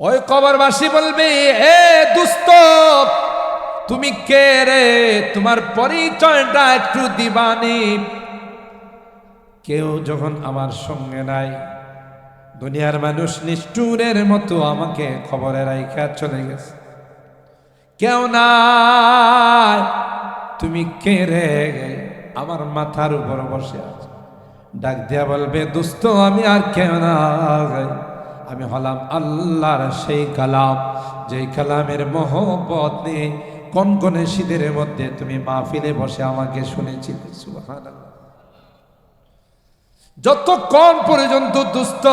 ওই কবরবাসী বলবে হে দুস্ত তুমি কে রে? তোমার পরিচয়টা একটু দিবানি। কেউ যখন আমার সঙ্গে নাই, দুনিয়ার মানুষ নিষ্ঠুরের মতো আমাকে খবরে রাইখা চলে গেছে। কেউ নাই, তুমি কে রে? আমার মাথার উপর বসে আছে। ডাক দিয়া বলবে দুস্ত আমি আর কেউ নাই। আমি হলাম আল্লাহর সেই কালাম, যেই কালামের মোহব্বত নিয়ে কনকনে শীতের মধ্যে তুমি মাহফিলে বসে আমাকে শুনেছিলে, সুবহানাল্লাহ। যতক্ষণ পর্যন্ত দুস্থ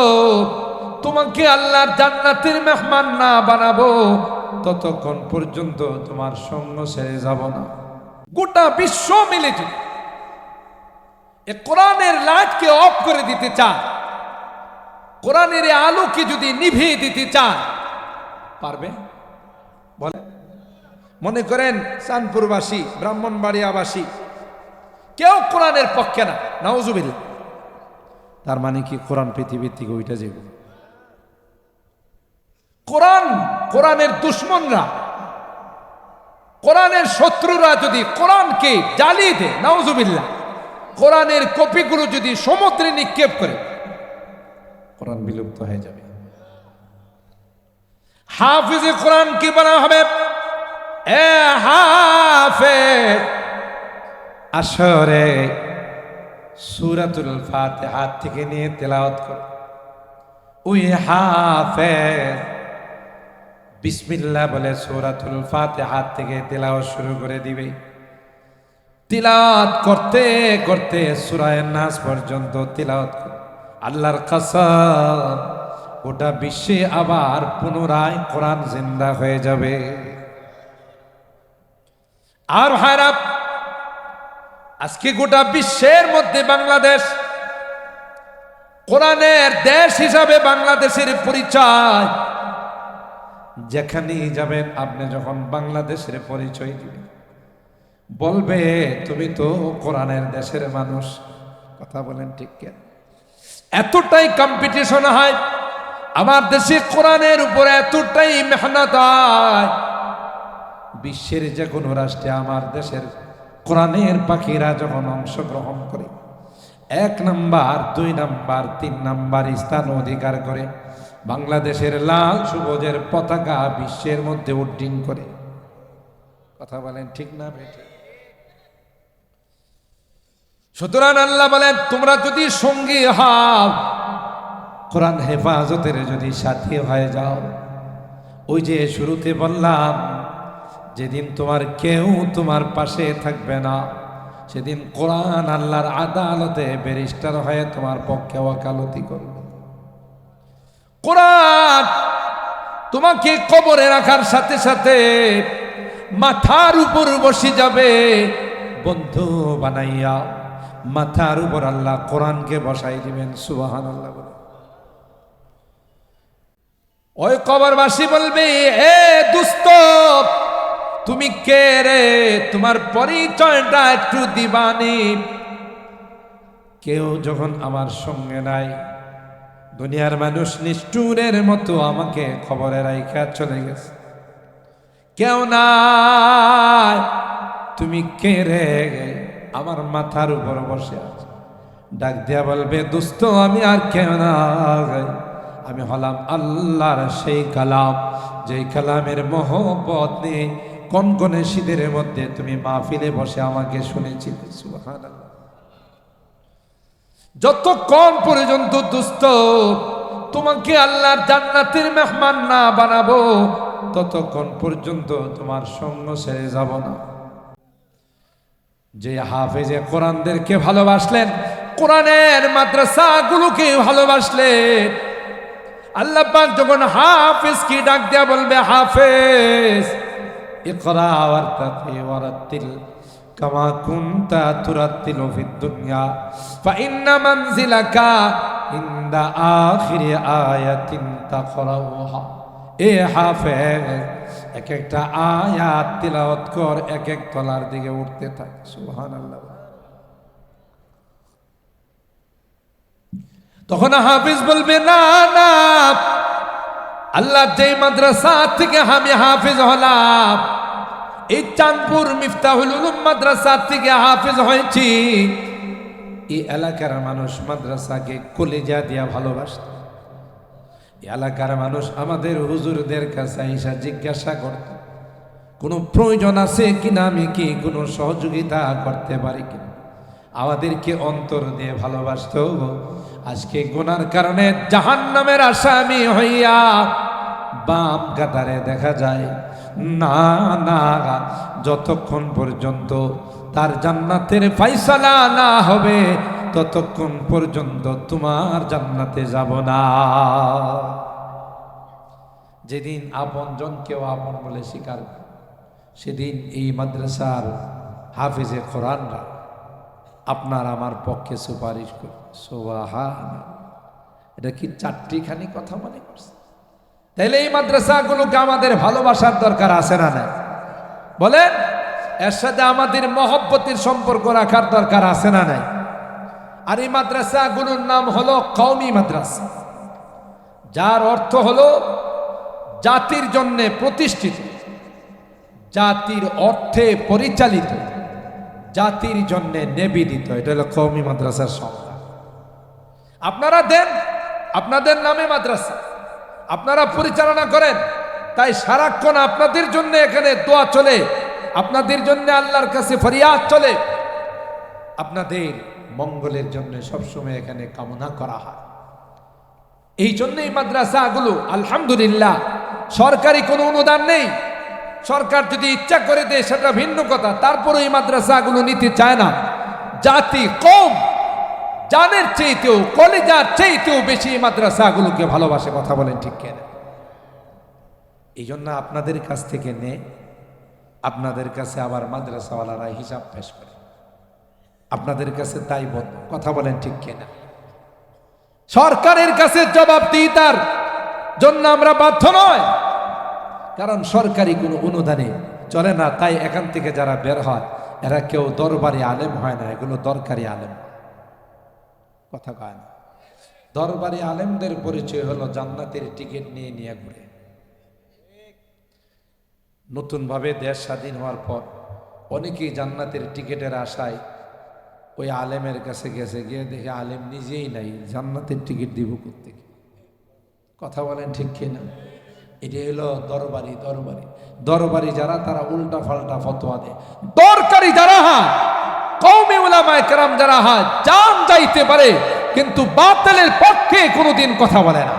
তোমাকে আল্লাহর জান্নাতের মেহমান না বানাবো ততক্ষণ পর্যন্ত তোমার সঙ্গ ছেড়ে যাব না। গোটা বিশ্ব মিলে যদি এ কোরআনের লাইটকে অফ করে দিতে চান কোরআনের আলোকে যদি নিভিয়ে দিতে চান, পারবে? বলে। মনে করেন, চাঁদপুরবাসী, ব্রাহ্মণবাড়িয়াবাসী, কেউ কোরআনের পক্ষে না নওজুবিল্লা তার মানে কি, কোরআন পৃথিবীর থেকে ওইটা যাবে কোরআন, কোরআনের দুশ্মনরা, কোরআনের শত্রুরা যদি কোরআনকে জ্বালিয়ে দেয় নাউজুবিল্লা কোরআনের কপিগুলো যদি সমুদ্রে নিক্ষেপ করে কোরআন বিলুপ্ত হয়ে যাবে। হাফিজে কোরআন কি বানা হবে? এ হাফেজ। আসরে সুরাতুল ফাতিহা থেকে নিয়ে তেলাওয়াত কর। ওই হাফেজ বিসমিল্লাহ বলে সুরাতুল ফাতিহা থেকে তেলাওয়াত শুরু করে দিবে। তিলাওয়াত করতে করতে সূরায়ে নাস পর্যন্ত তিলাওয়াত কর। আল্লাহর কসম, গোটা বিশ্বে আবার পুনরায় কোরআন জিন্দা হয়ে যাবে। আর হারাপ আজকে গোটা বিশ্বের মধ্যে বাংলাদেশ কোরআনের দেশ হিসাবে বাংলাদেশের পরিচয়। যেখানেই যাবেন, আপনি যখন বাংলাদেশের পরিচয় দিবেন, বলবে, তুমি তো কোরআনের দেশের মানুষ। কথা বলেন ঠিক কেন? এতটাই কম্পিটিশন হয়, আমার দেশে কোরআনের উপরে এতটাই মেহনত হয়। বিশ্বের যে কোনো রাষ্ট্রে আমার দেশের কোরআনের পাখিরা যখন অংশগ্রহণ করে, এক নাম্বার, দুই নাম্বার, তিন নাম্বার স্থান অধিকার করে, বাংলাদেশের লাল সবুজের পতাকা বিশ্বের মধ্যে উড্ডীন করে। কথা বলেন ঠিক না বেঠিক সুতরাং আল্লাহ বলেন, তোমরা যদি সঙ্গী হও, কোরআন হেফাজতের যদি সাথী হয়ে যাও, ওই যে শুরুতে বললাম, যেদিন তোমার কেউ তোমার পাশে থাকবে না, সেদিন কোরআন আল্লাহর আদালতে ব্যারিস্টার হয়ে তোমার পক্ষে ওয়াকালতি করবে। কোরআন তোমাকে কবরে রাখার সাথে সাথে মাথার উপর বসে যাবে, বন্ধু বানাইয়া মাথার উপর আল্লাহ কোরআনকে বসাই দিবেন সুবাহান আল্লাহ বলে। ওই কবরবাসী বলবে হে দুস্ত, তুমি কে রে? তোমার পরিচয়টা একটু দিবানি। কেউ যখন আমার সঙ্গে নাই, দুনিয়ার মানুষ নিষ্ঠুরের মতো আমাকে খবরে রাইখা চলে গেছে। কেউ নাই, তুমি কে রে? আমার মাথার উপর বসে আছে। ডাক দিয়া বলবে দুস্থ আমি আর কেউ নাই আমি হলাম আল্লাহর সেই কালাম, যেই কালামের মোহব্বত নিয়ে কনকনে শীতের মধ্যে তুমি মাহফিলে বসে আমাকে শুনেছিলে। সুবহানাল্লাহ। যতক্ষণ পর্যন্ত দুস্থ তোমাকে আল্লাহর জান্নাতের মেহমান না বানাবো, ততক্ষণ পর্যন্ত তোমার সঙ্গ সেরে যাব না। যে হাফেজে কোরআনদেরকে ভালোবাসলেন, কোরআনের মাদ্রাসাগুলোকে ভালোবাসলেন। আল্লাহ পাক যখন হাফেজ কি ডাক দেয়া বলবে, হাফেজ, ইকরা ওয়ারতাকি ওয়ারাত্তিল কামা কুনতা তুরাত্তিলু ফিদ দুনিয়া ফাইন্না মানজিলাকা ইনদা আখিরি আয়াতিন তাকরাউহা। এ হাফেজ এক একটা আয়াত তিলাওয়াত কর এক এক তলার দিকে উঠতে থাক। সুবহানাল্লাহ। তখন হাফিজ বলবে, না না, আল্লাহ যে মাদ্রাসা থেকে আমি হাফিজ হলাম, এই চাঁদপুর মিফতাহুল উলুম মাদ্রাসা থেকে হাফিজ হয়েছি। এই এলাকার মানুষ মাদ্রাসাকে কলেজা দিয়া ভালোবাসত। এলাকার মানুষ আমাদের হুজুরদের কাছে আইসা জিজ্ঞাসা করত, কোনো প্রয়োজন আছে কিনা? আমি কি কোনো সহযোগিতা করতে পারি কিনা? আমাদেরকে অন্তর দিয়ে ভালোবাসত। আজকে গোনার কারণে জাহান নামের আসামি হইয়া বাম কাতারে দেখা যায়, না না যতক্ষণ পর্যন্ত তার জান্নাতের ফাইসালা না হবে ততক্ষণ পর্যন্ত তোমার জান্নাতে যাব না। যেদিন আপন জনকেও আপন বলে স্বীকার করে, সেদিন এই মাদ্রাসার হাফিজে কোরআনরা আপনার আমার পক্ষে সুপারিশ করে সোহান এটা কি চারটিখানি কথা মনে করছে তাইলে এই মাদ্রাসাগুলোকে আমাদের ভালোবাসার দরকার আছে না নাই? বলেন এর সাথে আমাদের মহব্বতের সম্পর্ক রাখার দরকার আছে না নাই? আর এই মাদ্রাসাগুলোর নাম হলো কওমি মাদ্রাসা। যার অর্থ হলো জাতির জন্য প্রতিষ্ঠিত, জাতির অর্থে পরিচালিত, জাতির জন্য নিবেদিত। এটা হলো কওমি মাদ্রাসার সংজ্ঞা। আপনারা দেন, আপনাদের নামে মাদ্রাসা, আপনারা পরিচালনা করেন, তাই সারাক্ষণ আপনাদের জন্য এখানে দোয়া চলে, আপনাদের জন্য আল্লাহর কাছে ফরিয়াদ চলে। আপনাদের মঙ্গলের জন্য সবসময় এখানে কামনা করা হয়। এই জন্য এই মাদ্রাসাগুলো, আলহামদুলিল্লাহ, সরকারি কোনো অনুদান নেই। সরকার যদি ইচ্ছা করে দেয় সেটা ভিন্ন কথা তারপরে এই মাদ্রাসাগুলো নিতে চায় না। জাতি, কম, জানের চেয়েতেও কলেজার চেয়েতেও বেশি এই মাদ্রাসাগুলোকে ভালোবাসে, কথা বলেন ঠিক কেন? এই জন্য আপনাদের কাছ থেকে নে, আপনাদের কাছে আবার মাদ্রাসাওয়ালারা হিসাব পেশ করে। আপনাদের কাছে তাই কথা বলেন ঠিক কেনা। সরকারের কাছে জবাব দিই তার, জন্য আমরা বাধ্য নয়। কারণ সরকারি কোনো অনুদানে চলে না, তাই এখান থেকে যারা বের হয়, এরা কেউ দরবারি আলেম হয় না, এগুলো দরকারি আলেম। কথা কয় না। দরবারি আলেমদের পরিচয় হলো জান্নাতের টিকিট নিয়ে নিয়ে ঘুরে। নতুনভাবে দেশ স্বাধীন হওয়ার পর অনেকেই জান্নাতের টিকিটের আশায় ওই আলেমের কাছে গেছে, গিয়ে দেখে আলেম নিজেই নাই, জান্নাতের টিকিট দিব করতে কথা বলেন ঠিক কিনা? এটা হলো দরবারি দরবারি। দরবারি যারা, তারা উল্টা ফাল্টা ফতোয়া দেয়। দরকারি যারা হয় কৌমি উলামায় যারা হয়, জান যাইতে পারে, কিন্তু বাতিলের পক্ষে কোনোদিন কথা বলে না।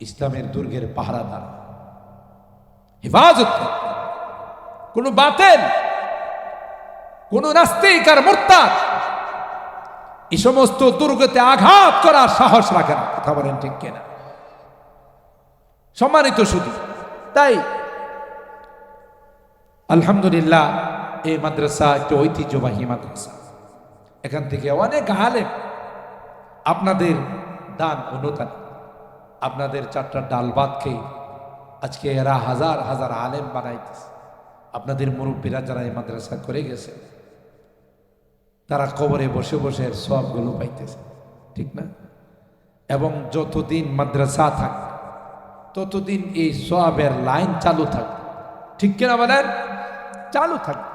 ইসলামের দুর্গের পাহারাদার। হেফাজত। কোনো বাতেল কোন নাস্তিক আর মোর্তাদ। এই সমস্ত দুর্গতে আঘাত করার সাহস রাখে না, কথা বলেন ঠিক কিনা। সম্মানিত শুধু, তাই আলহামদুলিল্লাহ এই মাদ্রাসা একটি ঐতিহ্যবাহী মাদ্রাসা। এখান থেকে অনেক আলেম আপনাদের দান অনুদান, আপনাদের চারটা ডাল ভাত খেয়ে আজকে এরা হাজার হাজার আলেম বানাইতেছে। আপনাদের মুরব্বীরা যারা এই মাদ্রাসা করে গেছে তারা কবরে বসে বসে সবগুলো পাইতেছে। ঠিক না? এবং যতদিন মাদ্রাসা থাক, ততদিন এই সবের লাইন চালু থাক। ঠিক কিনা বলেন? চালু থাকবে